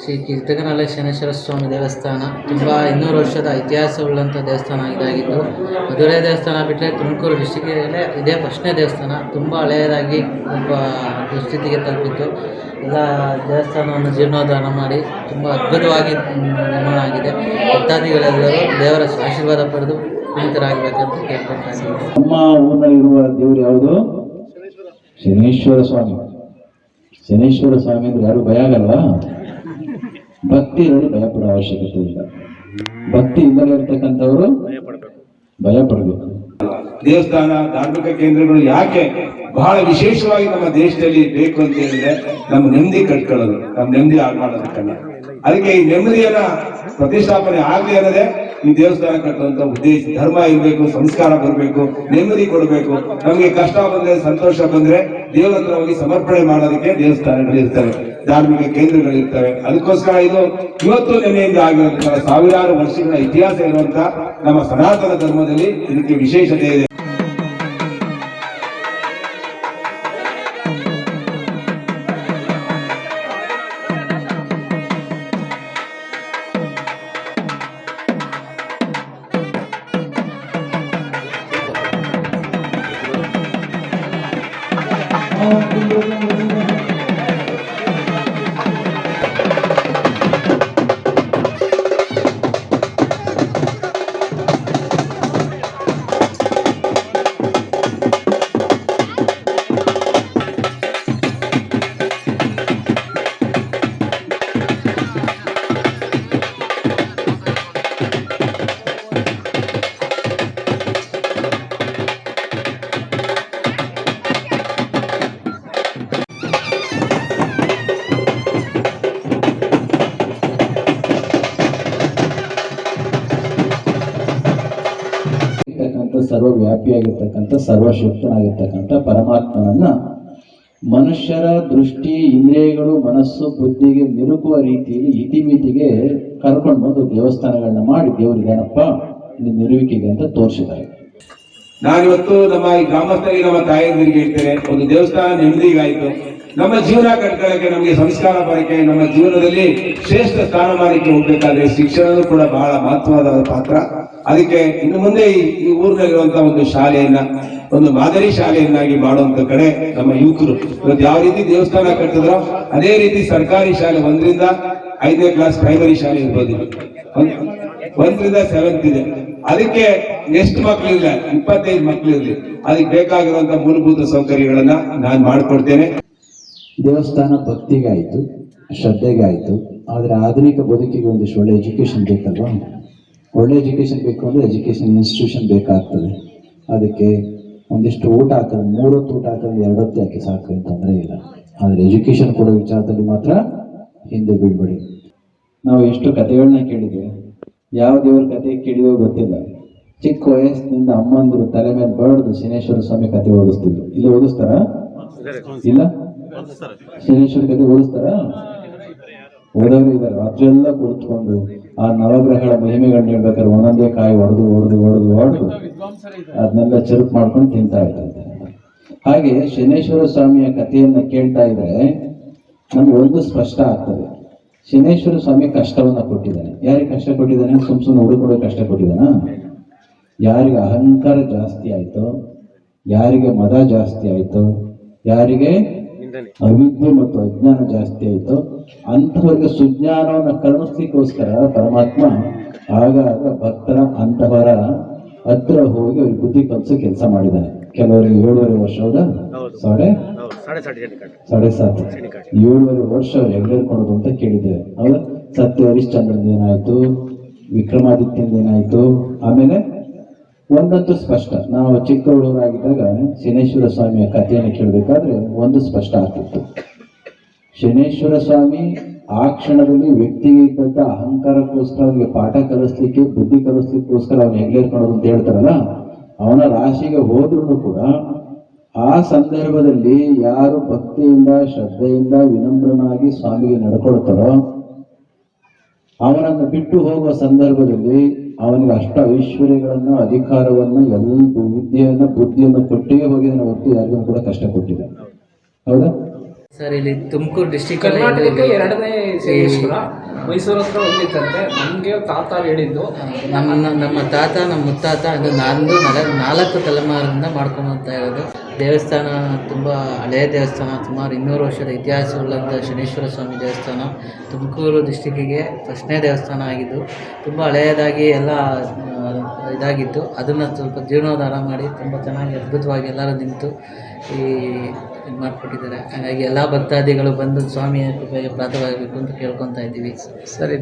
ಶ್ರೀ ಕೀರ್ತಕನಲ್ಲ ಶನೇಶ್ವರ ಸ್ವಾಮಿ ದೇವಸ್ಥಾನ. ತುಂಬ ಇನ್ನೂರು ವರ್ಷದ ಇತಿಹಾಸವುಳ್ಳಂಥ ದೇವಸ್ಥಾನ ಇದಾಗಿದ್ದು ಮಧುರೈ ದೇವಸ್ಥಾನ ಬಿಟ್ಟರೆ ತುಮಕೂರು ಡಿಸ್ಟಿಕ್ಕಿಗೆ ಇದೇ ಫಸ್ಟ್ನೇ ದೇವಸ್ಥಾನ. ತುಂಬ ಹಳೆಯದಾಗಿ ತುಂಬ ದುಸ್ಥಿತಿಗೆ ತಲುಪಿತ್ತು. ಎಲ್ಲ ದೇವಸ್ಥಾನವನ್ನು ಜೀರ್ಣೋದ್ಧಾರ ಮಾಡಿ ತುಂಬ ಅದ್ಭುತವಾಗಿ ನಿರ್ಮಾಣ ಆಗಿದೆ. ಭಕ್ತಾದಿಗಳೆಲ್ಲರೂ ದೇವರ ಆಶೀರ್ವಾದ ಪಡೆದು ಪುನೀತರಾಗಬೇಕಂತ ಕೇಳ್ಕೊಳ್ತಾ ನಮ್ಮ ಊರಿನಲ್ಲಿರುವ ದೇವರು ಯಾವುದು? ಶನೇಶ್ವರ ಸ್ವಾಮಿ. ಶನೇಶ್ವರ ಸ್ವಾಮಿ ಅಂದ್ರೆ ಯಾರು? ಭಯ ಆಗಲ್ವಾ? ಭಕ್ತಿ ಇರೋರು ಭಯಪಡೋ ಅವಶ್ಯಕತೆ ಇಲ್ಲ. ಭಕ್ತಿ ಇಲ್ಲದೆ ಇರ್ತಕ್ಕಂಥವ್ರು ಭಯ ಪಡಬೇಕು ದೇವಸ್ಥಾನ, ಧಾರ್ಮಿಕ ಕೇಂದ್ರಗಳು ಯಾಕೆ ಬಹಳ ವಿಶೇಷವಾಗಿ ನಮ್ಮ ದೇಶದಲ್ಲಿ ಬೇಕು ಅಂತ ಹೇಳಿದ್ರೆ ನಮ್ಮ ನೆಮ್ಮದಿ ಕಟ್ಕೊಳ್ಳೋದು, ನಮ್ಮ ನೆಮ್ಮದಿ ಹಾಳು ಮಾಡೋದಕ್ಕಲ್ಲ. ಅದಕ್ಕೆ ಈ ನೆಮ್ಮದಿಯನ್ನ ಪ್ರತಿಷ್ಠಾಪನೆ ಆಗಲಿ ಅನ್ನೋದೇ ಈ ದೇವಸ್ಥಾನ ಕಟ್ಟುವಂತ ಉದ್ದೇಶ, ಧರ್ಮ ಇರಬೇಕು, ಸಂಸ್ಕಾರ ಬರಬೇಕು, ನೆಮ್ಮದಿ ಕೊಡಬೇಕು. ನಮಗೆ ಕಷ್ಟ ಬಂದ್ರೆ, ಸಂತೋಷ ಬಂದ್ರೆ ದೇವರ ಹತ್ರ ಹೋಗಿ ಸಮರ್ಪಣೆ ಮಾಡೋದಕ್ಕೆ ದೇವಸ್ಥಾನಗಳು ಇರ್ತವೆ. ಧಾರ್ಮಿಕ ಕೇಂದ್ರಗಳು ಇರ್ತವೆ. ಅದಕ್ಕೋಸ್ಕರ ಇದು ಇವತ್ತು ನೆನೆಯಿಂದ ಆಗಿರುವಂತಹ ಸಾವಿರಾರು ವರ್ಷಗಳ ಇತಿಹಾಸ ಇರುವಂತಹ ನಮ್ಮ ಸನಾತನ ಧರ್ಮದಲ್ಲಿ ಇದಕ್ಕೆ ವಿಶೇಷತೆ ಇದೆ. ಸರ್ವವ್ಯಾಪಿಯಾಗಿರ್ತಕ್ಕಂಥ, ಸರ್ವಶಕ್ತನಾಗಿರ್ತಕ್ಕಂಥ ಪರಮಾತ್ಮನನ್ನ ಮನುಷ್ಯರ ದೃಷ್ಟಿ, ಇಂದ್ರಿಯಗಳು, ಮನಸ್ಸು, ಬುದ್ಧಿಗೆ ನಿರುಕುವ ರೀತಿಯಲ್ಲಿ ಇತಿಮಿತಿಗೆ ಕರ್ಕೊಂಡು ಬಂದು ದೇವಸ್ಥಾನಗಳನ್ನ ಮಾಡಿ ದೇವರಿಗೇನಪ್ಪ ಇಲ್ಲಿ ನಿರುವಿಕೆಗೆ ಅಂತ ತೋರಿಸಿದ್ದಾರೆ. ನಾನಿವತ್ತು ನಮ್ಮ ಈ ಗ್ರಾಮಸ್ಥರಿಗೆ, ನಮ್ಮ ತಾಯಂದಿರಿಗೆ ಹೇಳ್ತೇನೆ, ಒಂದು ದೇವಸ್ಥಾನ ನೆಮ್ಮದಿಗಾಯಿತು ನಮ್ಮ ಜೀವನ ಕಟ್ಕೊಳ್ಳಕ್ಕೆ ನಮಗೆ ಸಂಸ್ಕಾರ ಬರಕ್ಕೆ ನಮ್ಮ ಜೀವನದಲ್ಲಿ ಶ್ರೇಷ್ಠ ಸ್ಥಾನಮಾನಕ್ಕೆ ಹೋಗ್ಬೇಕಾದ್ರೆ ಶಿಕ್ಷಣವೂ ಕೂಡ ಬಹಳ ಮಹತ್ವದ ಪಾತ್ರ. ಅದಕ್ಕೆ ಇನ್ನು ಮುಂದೆ ಈ ಊರಿನಲ್ಲಿರುವಂತಹ ಒಂದು ಶಾಲೆಯನ್ನ, ಒಂದು ಮಾದರಿ ಶಾಲೆಯನ್ನಾಗಿ ಮಾಡುವಂತ ಕಡೆ ನಮ್ಮ ಯುವಕರು ಇವತ್ತು ಯಾವ ರೀತಿ ದೇವಸ್ಥಾನ ಕಟ್ಟಿದ್ರೋ ಅದೇ ರೀತಿ ಸರ್ಕಾರಿ ಶಾಲೆ ಒಂದರಿಂದ ಐದನೇ ಕ್ಲಾಸ್ ಪ್ರೈಮರಿ ಶಾಲೆ ಇರ್ಬೋದು ಒಂದರಿಂದ ಸೆವೆಂತ್ ಇದೆ. ಅದಕ್ಕೆ ಎಷ್ಟು ಮಕ್ಕಳಿಲ್ಲ ಇಪ್ಪತ್ತೈದು ಮಕ್ಕಳಿರ್ಲಿ ಅದಕ್ಕೆ ಬೇಕಾಗಿರುವಂತಹ ಮೂಲಭೂತ ಸೌಕರ್ಯಗಳನ್ನ ನಾನು ಮಾಡಿಕೊಡ್ತೇನೆ. ದೇವಸ್ಥಾನ ಭಕ್ತಿಗಾಯಿತು, ಶ್ರದ್ಧೆಗಾಯ್ತು, ಆದರೆ ಆಧುನಿಕ ಬದುಕಿಗೆ ಒಂದಿಷ್ಟು ಒಳ್ಳೆ ಎಜುಕೇಶನ್ ಬೇಕಲ್ವಾ? ಒಳ್ಳೆ ಎಜುಕೇಶನ್ ಬೇಕು ಅಂದರೆ ಎಜುಕೇಶನ್ ಇನ್ಸ್ಟಿಟ್ಯೂಷನ್ ಬೇಕಾಗ್ತದೆ. ಅದಕ್ಕೆ ಒಂದಿಷ್ಟು ಊಟ ಹಾಕೋದು ಮೂರೊತ್ತು ಊಟ ಹಾಕೋದು ಎರಡೊತ್ತು ಯಾಕೆ ಸಾಕು ಅಂತ ತೊಂದರೆ ಇಲ್ಲ. ಆದರೆ ಎಜುಕೇಶನ್ ಕೊಡೋ ವಿಚಾರದಲ್ಲಿ ಮಾತ್ರ ಹಿಂದೆ ಬೀಳ್ಬೇಡಿ. ನಾವು ಎಷ್ಟು ಕಥೆಗಳನ್ನ ಕೇಳಿದ್ದೇವೆ ಯಾವ ದೇವ್ರ ಕಥೆ ಕೇಳಿದೋ ಗೊತ್ತಿಲ್ಲ. ಚಿಕ್ಕ ವಯಸ್ಸಿನಿಂದ ಅಮ್ಮಂದಿರು ತಲೆ ಮೇಲೆ ಬಡದು ಶನೇಶ್ವರ ಸ್ವಾಮಿ ಕಥೆ ಓದಿಸ್ತಿದ್ರು. ಇಲ್ಲಿ ಓದಿಸ್ತಾರ? ಇಲ್ಲ? ಶನೇಶ್ವರ ಕತೆ ಓದಿಸ್ತಾರ? ಓದೋರು ಇದ್ದಾರೆ ರಾತ್ರಿಯೆಲ್ಲ ಕುಳಿತುಕೊಂಡು ಆ ನವಗ್ರಹಗಳ ಮಹಿಮೆಗಳನ್ನ ಹೇಳ್ಬೇಕಾದ್ರೆ ಒಂದೊಂದೇ ಕಾಯಿ ಹೊಡೆದು ಹೊಡೆದು ಹೊಡೆದು ಹೊಡೆದು ಅದನ್ನೆಲ್ಲ ಚುರುಕು ಮಾಡ್ಕೊಂಡು ತಿಂತಾ ಇರ್ತಾರೆ ಹಾಗೆ ಶನೇಶ್ವರ ಸ್ವಾಮಿಯ ಕಥೆಯನ್ನ ಕೇಳ್ತಾ ಇದ್ರೆ ನಮ್ಗೆ ಒಂದು ಸ್ಪಷ್ಟ ಆಗ್ತದೆ. ಶನೇಶ್ವರ ಸ್ವಾಮಿ ಕಷ್ಟವನ್ನ ಕೊಟ್ಟಿದ್ದಾನೆ. ಯಾರಿಗೆ ಕಷ್ಟ ಕೊಟ್ಟಿದ್ದಾನೆ? ಸುಮ್ ಸುಮ್ಮನೆ ಹುಡುಕೊಡೋ ಕಷ್ಟ ಕೊಟ್ಟಿದ್ದಾನ? ಯಾರಿಗೆ ಅಹಂಕಾರ ಜಾಸ್ತಿ ಆಯ್ತೋ ಯಾರಿಗೆ ಮದ ಜಾಸ್ತಿ ಆಯ್ತೋ ಯಾರಿಗೆ ಅವಿದ್ಯೆ ಮತ್ತು ಅಜ್ಞಾನ ಜಾಸ್ತಿ ಆಯ್ತು. ಅಂತವರಿಗೆ ಸುಜ್ಞಾನವನ್ನು ಕರುಣಿಸ್ಲಿಕ್ಕೋಸ್ಕರ ಪರಮಾತ್ಮ ಆಗಾಗ ಭಕ್ತರ ಅಂತವರ ಹತ್ರ ಹೋಗಿ ಅವ್ರಿಗೆ ಬುದ್ಧಿ ಕಲಿಸೋ ಕೆಲಸ ಮಾಡಿದ್ದಾನೆ ಕೆಲವರಿಗೆ ಏಳುವರೆ ವರ್ಷ ಹೌದಾ? ಸಾಡೆ? ಸಾಡೆ ಸಾತ್. ಏಳುವರೆ ವರ್ಷ ಅವ್ರು ಎಳ್ಕೊಳೋದು ಅಂತ ಕೇಳಿದ್ದೇವೆ. ಹೌದಾ? ಸತ್ಯ ಹರಿಶ್ಚಂದ್ರನ್ ಏನಾಯ್ತು? ವಿಕ್ರಮಾದಿತ್ಯಂದ ಏನಾಯ್ತು? ಆಮೇಲೆ ಒಂದಂತೂ ಸ್ಪಷ್ಟ. ನಾವು ಚಿಕ್ಕ ಹುಡುಗರಾಗಿದ್ದಾಗ ಶನೇಶ್ವರ ಸ್ವಾಮಿಯ ಕಥೆಯನ್ನು ಕೇಳಬೇಕಾದ್ರೆ ಒಂದು ಸ್ಪಷ್ಟ ಆಗ್ತಿತ್ತು. ಶನೇಶ್ವರ ಸ್ವಾಮಿ ಆ ಕ್ಷಣದಲ್ಲಿ ವ್ಯಕ್ತಿಗೆ ಇದ್ದಂತ ಅಹಂಕಾರಕ್ಕೋಸ್ಕರ ಅವನಿಗೆ ಪಾಠ ಕಲಿಸ್ಲಿಕ್ಕೆ, ಬುದ್ಧಿ ಕಲಿಸ್ಲಿಕ್ಕೋಸ್ಕರ ಅವನು ಹೆಗ್ಲೇರ್ಕೊಳ್ಳೋದು ಅಂತ ಹೇಳ್ತಾರಲ್ಲ, ಅವನ ರಾಶಿಗೆ ಹೋದ್ರೂ ಕೂಡ ಆ ಸಂದರ್ಭದಲ್ಲಿ ಯಾರು ಭಕ್ತಿಯಿಂದ, ಶ್ರದ್ಧೆಯಿಂದ ವಿನಮ್ರನಾಗಿ ಸ್ವಾಮಿಗೆ ನಡ್ಕೊಳ್ತಾರೋ, ಅವನನ್ನು ಬಿಟ್ಟು ಹೋಗುವ ಸಂದರ್ಭದಲ್ಲಿ ಅವನಿಗೆ ಅಷ್ಟ ಐಶ್ವರ್ಯಗಳನ್ನು ಅಧಿಕಾರವನ್ನು ಎಲ್ಲ ವಿದ್ಯೆಯನ್ನು ಬುದ್ಧಿಯನ್ನು ಕೊಟ್ಟಿಗೆ ಹೋಗಿದ್ದಾನೆ ಹೊರತು ಯಾರಿಗೂ ಕೂಡ ಕಷ್ಟ ಕೊಟ್ಟಿದೆ ಹೌದಾ? ಸರ್ ಇಲ್ಲಿ ತುಮಕೂರು ಡಿಸ್ಟಿಕ್ ಎರಡನೇ ಮೈಸೂರು ಹತ್ರ ಒಂದಿತ್ತಂತೆ ನಮಗೆ ತಾತ ಹೇಳಿದ್ದು. ನಮ್ಮ ನಮ್ಮ ತಾತ ನಮ್ಮ ಮುತ್ತಾತ ಅದು ನಾನು ನಾಲ್ಕು ನಾಲ್ಕು ತಲೆಮಾರಿಂದ ಮಾಡ್ಕೊಂಬರ್ತಾ ಇರೋದು. ದೇವಸ್ಥಾನ ತುಂಬ ಹಳೆಯ ದೇವಸ್ಥಾನ, ಸುಮಾರು ಇನ್ನೂರು ವರ್ಷದ ಇತಿಹಾಸವುಳ್ಳಂಥ ಶನೇಶ್ವರ ಸ್ವಾಮಿ ದೇವಸ್ಥಾನ, ತುಮಕೂರು ಡಿಸ್ಟಿಕ್ಕಿಗೆ ಫಸ್ಟ್ನೇ ದೇವಸ್ಥಾನ ಆಗಿದ್ದು, ತುಂಬ ಹಳೆಯದಾಗಿ ಎಲ್ಲ ಇದಾಗಿತ್ತು. ಅದನ್ನು ಸ್ವಲ್ಪ ಜೀರ್ಣೋದ್ಧಾರ ಮಾಡಿ ತುಂಬ ಚೆನ್ನಾಗಿ ಅದ್ಭುತವಾಗಿ ಎಲ್ಲರೂ ನಿಂತು ಈ ಇದು ಮಾಡಿಕೊಟ್ಟಿದ್ದಾರೆ. ಹಾಗಾಗಿ ಎಲ್ಲ ಭಕ್ತಾದಿಗಳು ಬಂದು ಸ್ವಾಮಿಯ ಕೃಪೆಗೆ ಪ್ರಾರ್ಥವಾಗಬೇಕು ಅಂತ ಕೇಳ್ಕೊತಾ ಇದ್ದೀವಿ. ಸರಿ.